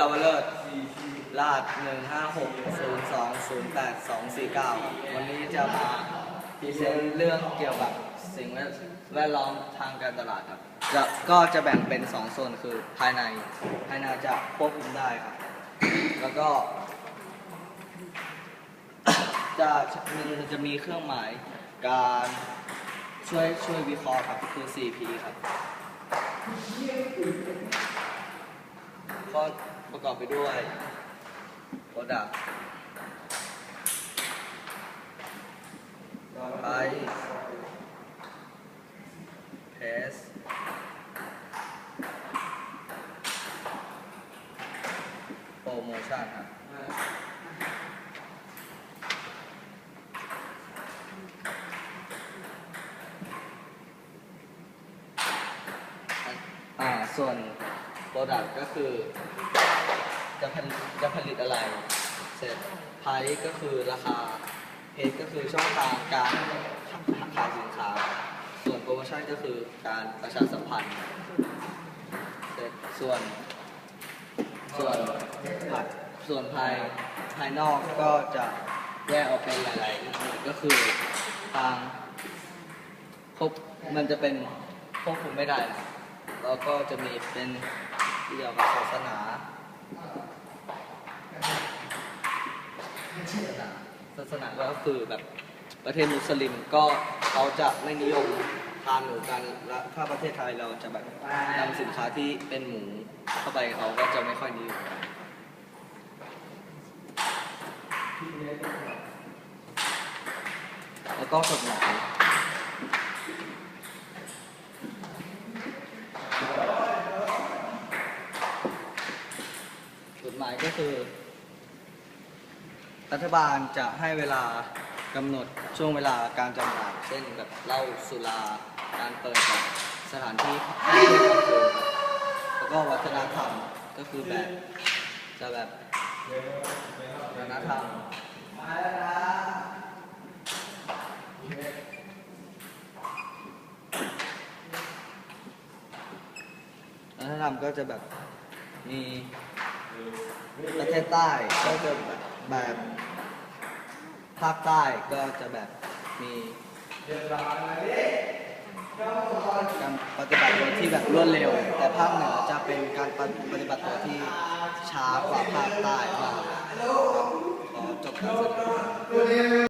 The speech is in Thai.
ลาวเลิศลาดหนึ่งห้าหกศูนย์สองศูนย์แปดสองสี่เก้าวันนี้จะมาพรีเซนต์เรื่องเกี่ยวกับสิ่งแวดล้อมทางการตลาดครับจะก็จะแบ่งเป็นสองโซนคือภายใน ภายในจะควบคุมได้ครับ แล้วก็ จะมันจะมีเครื่องหมายการช่วยช่วยวิเคราะห์ครับคือ 4P ครับก็ ประกอบไปด้วย product ไป test โปรโมชั่นครับอ่าส่วน product ก็คือ จะผลิตจะผลิตอะไร เสร็จ price ก็คือราคา page ก็คือช่องทางการขายสินค้า ส่วนโปรโมชั่นก็คือการประชาสัมพันธ์เสร็จส่วน ส่วนส่วนภายภายนอกก็จะแยกออกเป็นหลายๆหมวดก็คือทางควบมันจะเป็นควบคุมไม่ได้นะแล้วก็จะมีเป็นเกี่ยวกับศาสนา ศาสนาก็คือแบบประเทศมุสลิมก็เขาจะไม่นิยมทานหมูกันและถ้าประเทศไทยเราจะแบบนำสินค้าที่เป็นหมูเข้าไปเขาก็จะไม่ค่อยนิยมกันแล้วก็กฎหมายกฎหมายก็คือ รัฐบาลจะให้เวลากำหนดช่วงเวลาการจำหน่าย เช่นแบบเหล้าสุราการเปิดแบบสถานที่ให้บริการแล้วก็วัฒนธรรมก็คือแบบจะแบบวัฒนธรรมวัฒนธรรมก็จะแบบมีประเทศใต้ก็จะแบบแบบ ภาคใต้ก็จะแบบมีการปฏิบัติตัวที่แบบรวดเร็ว แต่ภาคเหนือจะเป็นการปฏิบัติตัวที่ช้ากว่าภาคใต้มากครับขอจบการแสดง